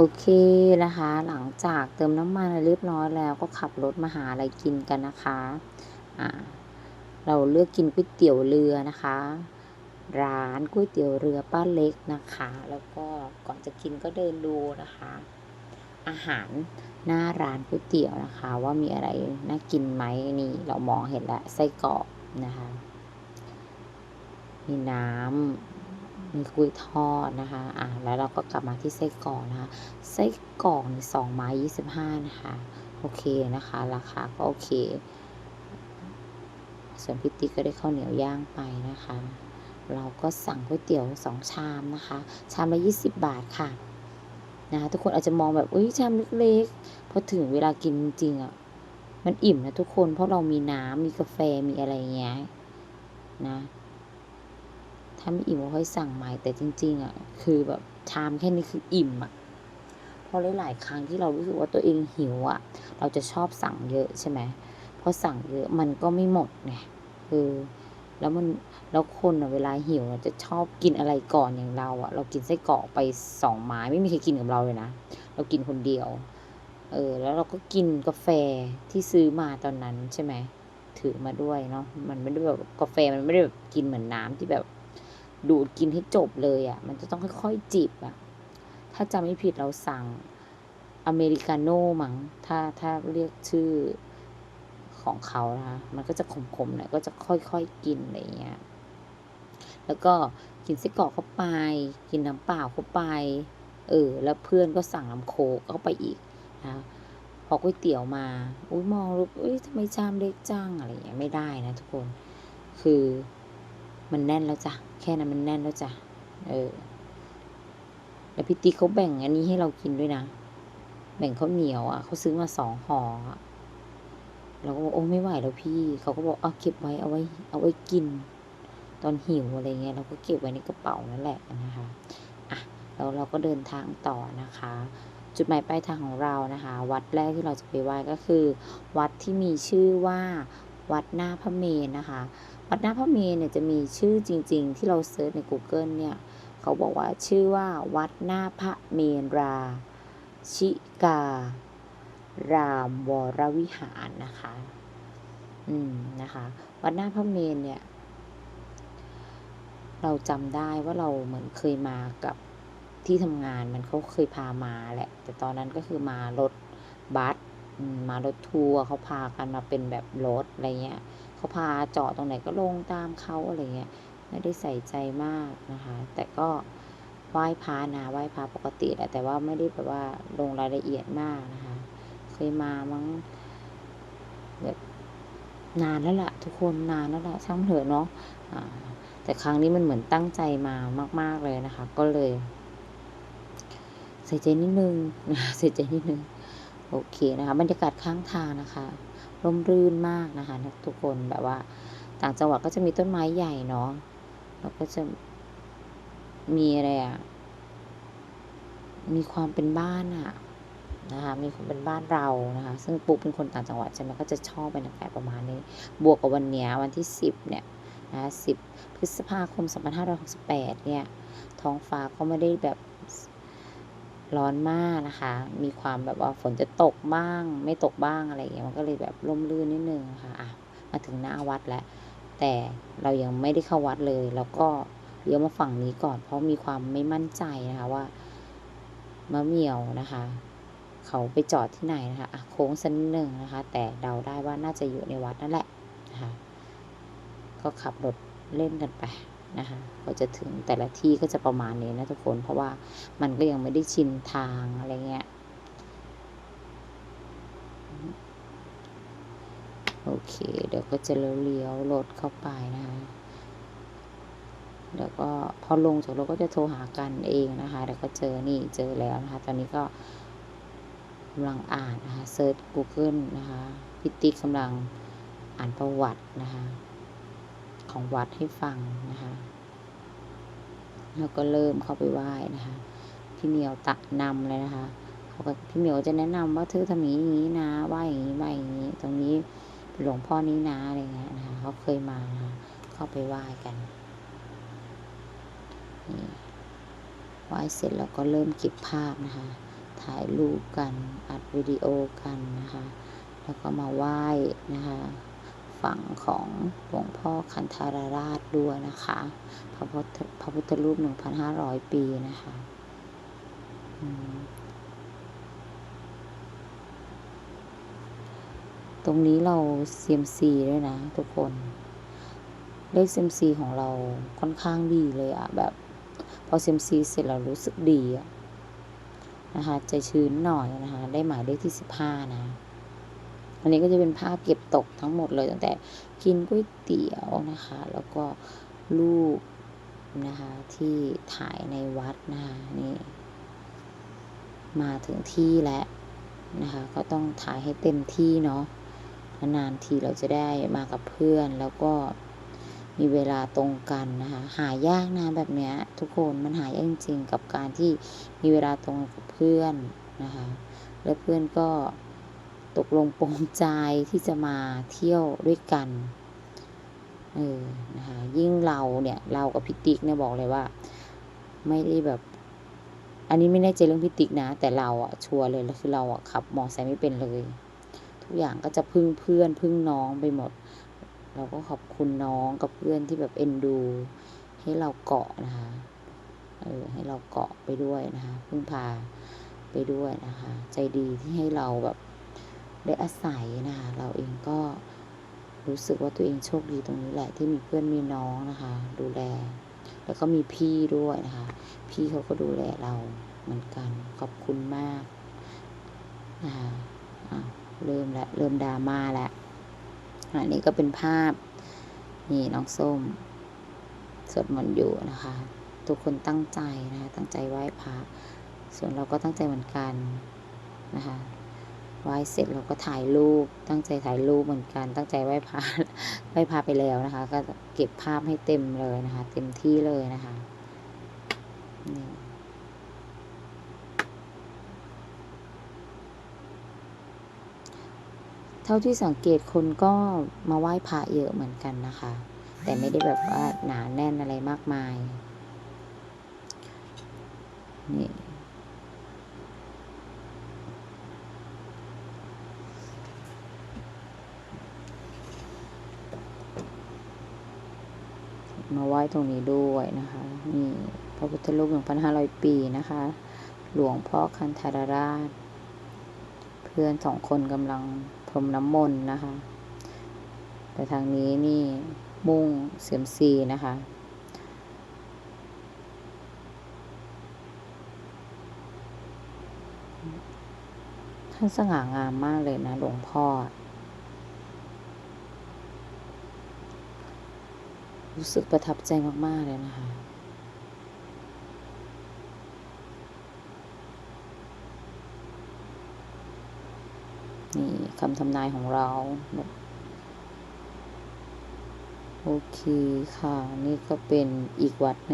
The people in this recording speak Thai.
โอเคนะคะ หลังจากเติมน้ำมันเรียบร้อยแล้วก็ขับรถมาหาอะไรกินกันนะคะอ่าเราเลือกกินก๋วยเตี๋ยวเรือนะคะ ร้านก๋วยเตี๋ยวเรือป้าเล็กนะคะ แล้วก็ก่อนจะกินก็เดินดูนะคะ อาหารหน้าร้านก๋วยเตี๋ยวนะคะ ว่ามีอะไรน่ากินไหมนี่เรามองเห็นแล้วไส้กรอกนะคะ มีน้ำ มีกุ้ยทอดนะคะอ่าแล้วเราก็กลับมาที่ไส้กรอกนะคะไส้กรอกนี่สองไม้ยี่สิบห้านะคะโอเคนะคะ ราคาก็โอเค ส่วนพิตตี้ก็ได้ข้าวเหนียวย่างไปนะคะ เราก็สั่งก๋วยเตี๋ยวสองชามนะคะ ชามละยี่สิบบาทค่ะนะคะทุกคนอาจจะมองแบบอุ้ยชามเล็กๆพอถึงเวลากินจริงๆอะมันอิ่มนะทุกคนเพราะเรามีน้ำมีกาแฟมีอะไรเงี้ยนะาไม่อิ่มก็ค่อยสั่งใหม่แต่จริง ๆ อะ คือแบบชามแค่นี้คืออิ่มอะเพราะหลายๆครั้งที่เรารู้สึกว่าตัวเองหิวอะ เราจะชอบสั่งเยอะใช่ไหมเพราะสั่งเยอะมันก็ไม่หมดไงเออแล้วมันแล้วคนอะเวลาหิวจะชอบกินอะไรก่อนอย่างเราอะ เรากินไส้กรอกไปสองไม้ไม่มีใครกินกับเราเลยนะเรากินคนเดียว เออ แล้วเราก็กินกาแฟที่ซื้อมาตอนนั้นใช่ไหมถือมาด้วยเนาะมันไม่ได้แบบกาแฟมันไม่ได้แบบกินเหมือนน้ำที่แบบ ดูดกินให้จบเลยอะ่ะ มันจะต้องค่อยๆจิบอะ่ะ ถ้าจำไม่ผิดเราสั่งอเมริกาโน่มั้งถ้าถ้าเรียกชื่อของเขานะคะมันก็จะขมๆหน่อยก็จะค่อยๆกินอะไรเงี้ย แล้วก็กินไส้กรอกเข้าไป กินน้ำเปล่าเข้าไป เออ แล้วเพื่อนก็สั่งน้ำโคกเข้าไปอีกนะพอก๋วยเตี๋ยวมา อุ้ยมองรูปอุ้ยทำไมชามเล็กจังอะไรเงี้ยไม่ได้นะทุกคน คือ มันแน่นแล้วจ้ะ แค่นั้นมันแน่นแล้วจ้ะ เออ แล้วพี่ติ๊กเขาแบ่งอันนี้ให้เรากินด้วยนะ แบ่งข้าวเหนียวอะเขาซื้อมาสองห่อเราก็บอกโอ้ไม่ไหวแล้วพี่ เขาก็บอกเอาเก็บไว้เอาไว้ เอาไว้กิน ตอนหิวอะไรเงี้ยเราก็เก็บไว้ในกระเป๋านั่นแหละนะคะ อะแล้วเราก็เดินทางต่อนะคะ จุดหมายปลายทางของเรานะคะ วัดแรกที่เราจะไปไหว้ก็คือ วัดที่มีชื่อว่า วัดหน้าพระเมรนะคะ วัดหน้าพระเมรุเนี่ยจะมีชื่อจริง ๆ ที่เราเซิร์ชใน Google เนี่ยเขาบอกว่าชื่อว่าวัดหน้าพระเมรา ชิกา รามวรวิหารนะคะ อืมนะคะ วัดหน้าพระเมรุเนี่ย เราจำได้ว่าเราเหมือนเคยมากับที่ทำงานมันเขาเคยพามาแหละ แต่ตอนนั้นก็คือมารถบัสมารถทัวร์เขาพากันมาเป็นแบบรถอะไรเงี้ย เขาพาเจอดตรงไหนก็ลงตามเขาอะไรเงี้ยไม่ได้ใส่ใจมากนะคะ แต่ก็ไหว้พระนะไหว้พระปกติแหละแต่ว่าไม่ได้แบบว่าลงรายละเอียดมากนะคะ เคยมามั้งแบบนานแล้วล่ะ ทุกคนนานแล้วล่ะช่างเถอะเนาะแต่ครั้งนี้มันเหมือนตั้งใจมามาก ๆเลยนะคะ ก็เลยใส่ใจนิดนึงนะใส่ใจนิดนึงโอเคนะคะบรรยากาศข้างทางนะคะ ร่มรื่นมากนะคะ ทุกคนแบบว่า ต่างจังหวัดก็จะมีต้นไม้ใหญ่เนาะแล้วก็จะมีอะไรอะมีความเป็นบ้านอะนะคะมีความเป็นบ้านเรานะคะ ซึ่งปุ๊เป็นคนต่างจังหวัดใช่ไหมก็จะชอบบรรยากาศประมาณนี้ บวกกับวันเนี้ยวันที่สิบเนี่ยนะสิบพฤษภาคม2568เนี่ย ท้องฟ้าก็ไม่ได้แบบ ร้อนมากนะคะ มีความแบบว่าฝนจะตกบ้าง ไม่ตกบ้างอะไรอย่างเงี้ยมันก็เลยแบบร่มรื่นนิดนึงค่ะอะมาถึงหน้าวัดแล้ว แต่เรายังไม่ได้เข้าวัดเลย แล้วก็เลี้ยวมาฝั่งนี้ก่อน เพราะมีความไม่มั่นใจนะคะว่ามะเมี่ยวนะคะ เขาไปจอดที่ไหนนะคะอะโค้งสักนิดหนึ่งนะคะ แต่เดาได้ว่าน่าจะอยู่ในวัดนั่นแหละนะคะก็ขับรถเล่นกันไป นะคะก็จะถึงแต่ละที่ก็จะประมาณนี้นะทุกคนเพราะว่ามันก็ยังไม่ได้ชินทางอะไรเงี้ยโอเค เดี๋ยวก็จะเลี้ยวรถเข้าไปนะคะเดี๋ยวก็พอลงจากรถก็จะโทรหากันเองนะคะเดี๋ยวก็เจอนี่เจอแล้วนะคะ ตอนนี้ก็กำลังอ่านนะคะเซิร์ช Google นะคะ พิติกกำลังอ่านประวัตินะคะ ของวัดให้ฟังนะคะแล้วก็เริ่มเข้าไปไหว้นะคะ พี่เหมียวตักนำเลยนะคะเขาก็พี่เหมียวจะแนะนำว่าเธอทำอย่างนี้อย่างนี้นะไหว้อย่างนี้ไหว้อย่างนี้ ตรงนี้หลวงพ่อนี้นะอะไรเงี้ยนะคะเขาเคยมานะคะเข้าไปไหว้กันนี่ไหว้เสร็จแล้วก็เริ่มเก็บภาพนะคะ ถ่ายรูปกันอัดวิดีโอกันนะคะ แล้วก็มาไหว้นะคะ ฝั่งของหลวงพ่อคันธารราชด้วยนะคะพระพุทธพระพุทธรูป1,500ปีนะคะตรงนี้เราเซียมซีด้วยนะทุกคนเลขเซียมซีของเราค่อนข้างดีเลยอะแบบ พอเซียมซีเสร็จเรารู้สึกดีอะนะคะใจชื้นหน่อยนะคะ ได้หมายเลขที่15นะ อันนี้ก็จะเป็นภาพเก็บตกทั้งหมดเลยตั้งแต่กินก๋วยเตี๋ยวนะคะ แล้วก็รูปนะคะที่ถ่ายในวัดนะคะนี่มาถึงที่แล้วนะคะ ก็ต้องถ่ายให้เต็มที่เนาะนานทีเราจะได้มากับเพื่อนแล้วก็มีเวลาตรงกันนะคะ หายากนะแบบเนี้ยทุกคนมันหายากจริงๆกับการที่มีเวลาตรงกับเพื่อนนะคะ และเพื่อนก็ ตกลงปรงใจที่จะมาเที่ยวด้วยกันเออนะคะยิ่งเราเนี่ยเรากับพิติกเนี่ยบอกเลยว่า ไม่ได้แบบ อันนี้ไม่แน่ใจเรื่องพิติกนะ แต่เราอะชัวร์เลยแล้วคือเราอะขับมอไซค์ไม่เป็นเลย ทุกอย่างก็จะพึ่งเพื่อนพึ่งน้องไปหมด เราก็ขอบคุณน้องกับเพื่อนที่แบบเอ็นดู ให้เราเกาะนะคะเออให้เราเกาะไปด้วยนะคะพึ่งพาไปด้วยนะคะ ใจดีที่ให้เราแบบ ได้อาศัยนะคะเราเองก็รู้สึกว่าตัวเองโชคดีตรงนี้แหละที่มีเพื่อนมีน้องนะคะ ดูแล แล้วก็มีพี่ด้วยนะคะ พี่เขาก็ดูแลเราเหมือนกันขอบคุณมากนะคะเริ่มแล้วเริ่มดราม่าแล้วอันนี้ก็เป็นภาพ นี่น้องส้มสวดมนต์อยู่นะคะ ทุกคนตั้งใจนะคะตั้งใจไหว้พระส่วนเราก็ตั้งใจเหมือนกันนะคะ ไหว้เสร็จเราก็ถ่ายรูป ตั้งใจถ่ายรูปเหมือนกัน ตั้งใจไหว้พระไหว้พระไปแล้วนะคะ ก็เก็บภาพให้เต็มเลยนะคะ เต็มที่เลยนะคะนี่เท่าที่สังเกตคนก็มาไหว้พระเยอะเหมือนกันนะคะ แต่ไม่ได้แบบว่าหนาแน่นอะไรมากมายนี่ มาไหว้ตรงนี้ด้วยนะคะนี่พระพุทธรูป1,500ปีนะคะ หลวงพ่อคันธารราช เพื่อนสองคนกำลังพรมน้ำมนต์นะคะ แต่ทางนี้นี่มุ่งเสียมซีนะคะท่านสง่างามมากเลยนะหลวงพ่อ รู้สึกประทับใจมาก ๆ เลยนะคะ นี่คำทำนายของเรา โอเคค่ะ นี่ก็เป็นอีกวัดนึง